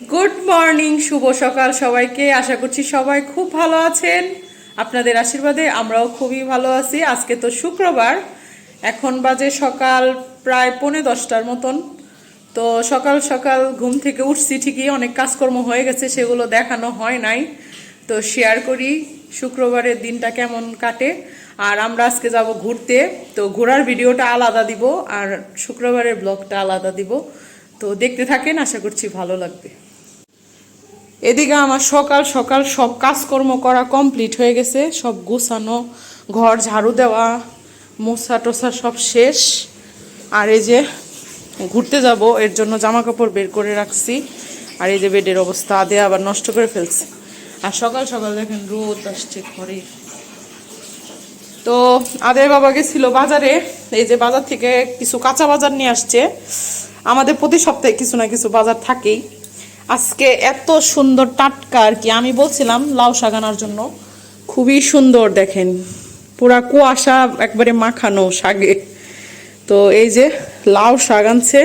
Good morning শুভ সকাল সবাইকে। আশা করছি সবাই খুব ভালো আছেন। আপনাদের আশীর্বাদে আমরাও খুবই ভালো আছি। আজকে তো শুক্রবার, এখন বাজে সকাল প্রায় পৌনে দশটার মতন। তো সকাল সকাল ঘুম থেকে উঠছি ঠিকই, অনেক কাজকর্ম হয়ে গেছে, সেগুলো দেখানো হয় নাই। তো শেয়ার করি, শুক্রবারের দিনটা কেমন কাটে। আর আমরা আজকে যাব ঘুরতে, তো ঘোরার ভিডিওটা আলাদা দিব, আর শুক্রবারের ব্লগটা আলাদা দিব। তো দেখতে থাকেন, আশা করছি ভালো লাগবে। এদিকে আমার সকাল সকাল সব কাজকর্ম করা কমপ্লিট হয়ে গেছে, সব গুছানো, ঘর ঝাড়ু দেওয়া, মোছা টোসা সব শেষ। আর এই যে ঘুরতে যাব, এর জন্য জামা কাপড় বের করে রাখছি। আর এই যে বেডের অবস্থা, আদে আবার নষ্ট করে ফেলছে। আর সকাল সকাল দেখেন রোদ আসছে ঘরে। তো আদের বাবা গেছিল বাজারে, এই যে বাজার থেকে কিছু কাঁচা বাজার নিয়ে আসছে। আমাদের প্রতি সপ্তাহে কিছু না কিছু বাজার থাকেই। আজকে এত সুন্দর টাটকা আর কি। আমি বলছিলাম লাউ শাক আনার জন্য। খুবই সুন্দর দেখেন। পুরা কুয়াশা একবারে মাখানো শাকে। তো এই যে লাউ শাক আনছে,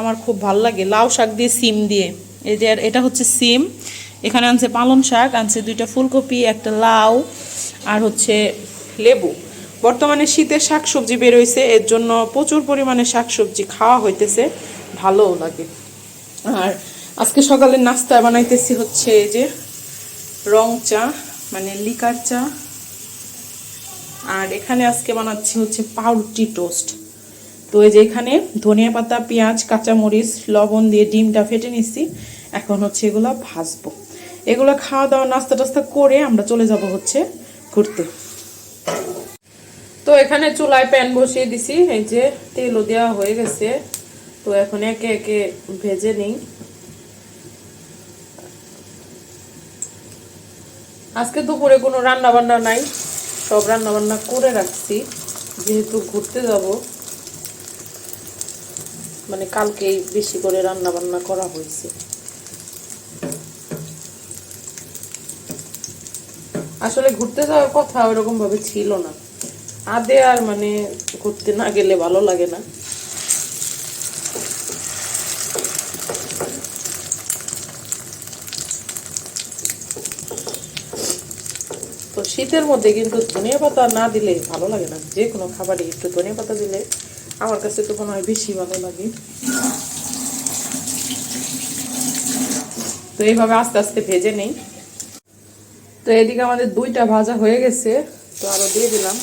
আমার খুব ভালো লাগে। লাউ শাক দিয়ে সিম দিয়ে। এই যে এটা হচ্ছে সিম। এখানে আনছে পালং শাক, আনছে দুইটা ফুলকপি, একটা লাউ আর হচ্ছে লেবু। বর্তমানে শীতের শাকসবজি বেরোইছে এর জন্য প্রচুর পরিমাণে শাকসবজি খাওয়া হইতেছে। ভালোও লাগে। আর আজকে সকালে নাস্তা বানাইতেছি হচ্ছে এই যে রং চা মানে লিকার চা। আর এখানে আজকে বানাচ্ছি হচ্ছে পাউরুটি টোস্ট। তো এই যে এখানে ধনিয়া পাতা, পেঁয়াজ, কাঁচামরিচ, লবণ দিয়ে ডিমটা ফেটে নিচ্ছি এখন হচ্ছে এগুলো ভাজবো। এগুলো খাওয়া দাওয়া, নাস্তা টাস্তা করে আমরা চলে যাব হচ্ছে ঘুরতে। তো এখানে চুলায় প্যান বসিয়ে দিছি। এই যে তেলও দেওয়া হয়ে গেছে। তো এখন একে একে ভেজে নিই। আজকে দুপুরে কোনো রান্না বান্না নাই। সব রান্না বান্না করে রাখছি। যেহেতু ঘুরতে যাব মানে কালকেই বেশি করে রান্না বান্না করা হয়েছে। আসলে ঘুরতে যাওয়ার কথা ওরকম ভাবে ছিল না। আদে আর মানে ঘুরতে না গেলে ভালো লাগে না। শীতের মধ্যে কিন্তু ধনিয়া পাতা না দিলে ভালো লাগে না। যে কোনো খাবারে একটু ধনিয়া পাতা দিলে আমার কাছে তো মনে হয় বেশি ভালো লাগে। তো এইভাবে আস্তে আস্তে ভেজে নেই। তো এদিকে আমাদের দুইটা ভাজা হয়ে গেছে। তো আরও দিয়ে দিলাম।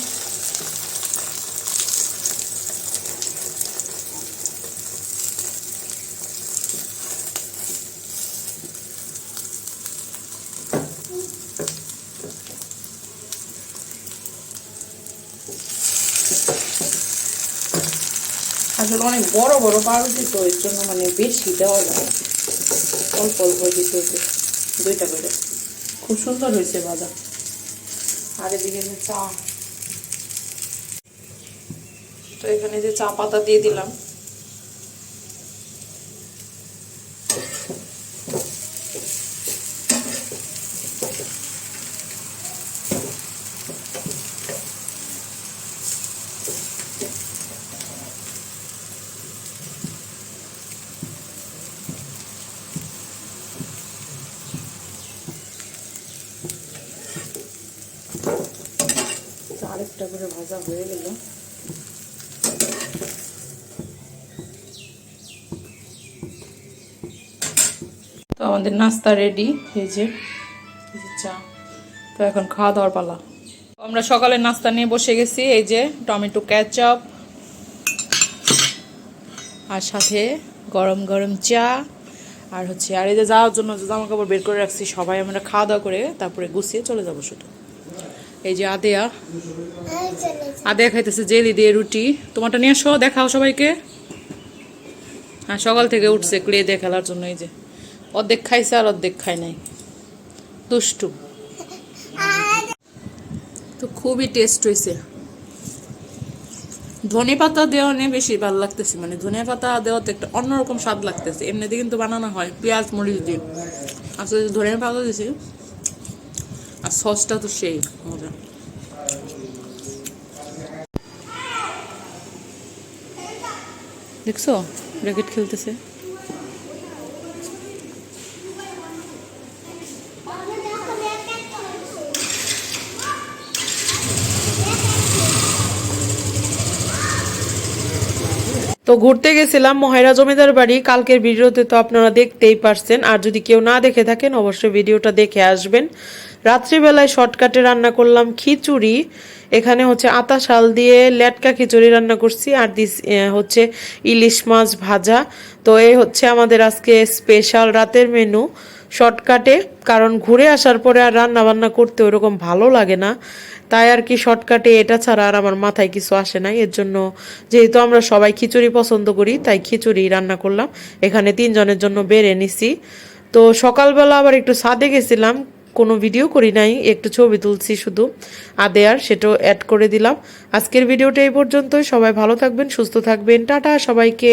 আসলে অনেক বড় বড় পাউরুটি তো এর জন্য মানে বেশি দেওয়া যায় অল্প অল্প দিতে হচ্ছে দুইটা করে। খুব সুন্দর হয়েছে ভাজা। আর এদিকে চা। তো এখানে যে চা পাতা দিয়ে দিলাম। আরেকটা করে ভাজা হয়ে গেল। তো আমাদের নাস্তা রেডি এই যে চা। তো এখন খাওয়া দাওয়ার পালা। আমরা সকালে নাস্তা নিয়ে বসে গেছি, এই যে টমেটো ক্যাচআপ আর সাথে গরম গরম চা, আর হচ্ছে, আর এই যে যাওয়ার জন্য জামা কাপড় বের করে রাখছি, সবাই আমরা খাওয়া দাওয়া করে তারপরে গুছিয়ে চলে যাব শুধু। এই যে আদেয়া। আদেয়া খাইতেছে জেলি দিয়ে রুটি। তোমারটা নিয়ে আসো দেখাও সবাইকে। হ্যাঁ সকাল থেকে উঠছে ক্লে দিয়ে খেলার জন্য এই যে। অর্ধেক খাইছে আর অর্ধেক খাই নাই। দুষ্টু। তো খুবই টেস্ট হয়েছে ধনে পাতা দেওয়া নিয়ে বেশি ভালো লাগতেছে মানে ধনে পাতা দেওয়াতে একটা অন্যরকম স্বাদ লাগতেছে। এমনিতে কিন্তু বানানো হয় পেঁয়াজ মরিচ দিয়ে। আসলে ধনে পাতা দিয়েছি সসটা তো সেই মজা। দেখছ? র্যাকেট খেলতেছে। তো ঘুরতে গেছিলাম মহেরা জমিদার বাড়ি। কালকের ভিডিওতে তো আপনারা দেখতেই পারছেন। আর যদি কেউ না দেখে থাকেন, অবশ্যই ভিডিওটা দেখে আসবেন। রাত্রিবেলায় শর্টকাটে রান্না করলাম খিচুড়ি। এখানে হচ্ছে আতা, শাল দিয়ে লেটকা খিচুড়ি রান্না করছি আর দিস হচ্ছে ইলিশ মাছ ভাজা। তো এই হচ্ছে আমাদের আজকে স্পেশাল রাতের মেনু শর্টকাটে, কারণ ঘুরে আসার পরে আর রান্না বান্না করতে ওরকম ভালো লাগে না। তাই আর কি শর্টকাটে এটা ছাড়া আর আমার মাথায় কিছু আসে না। এর জন্য যেহেতু আমরা সবাই খিচুড়ি পছন্দ করি, তাই খিচুড়ি রান্না করলাম। এখানে তিনজনের জন্য বেড়ে নিছি। তো সকালবেলা আবার একটু ছাদে গেছিলাম কোনো ভিডিও করি নাই, একটু ছবি তুলছি শুধু। আদে আর সেটাও অ্যাড করে দিলাম। আজকের ভিডিওটা এই পর্যন্তই। সবাই ভালো থাকবেন, সুস্থ থাকবেন। টাটা সবাইকে।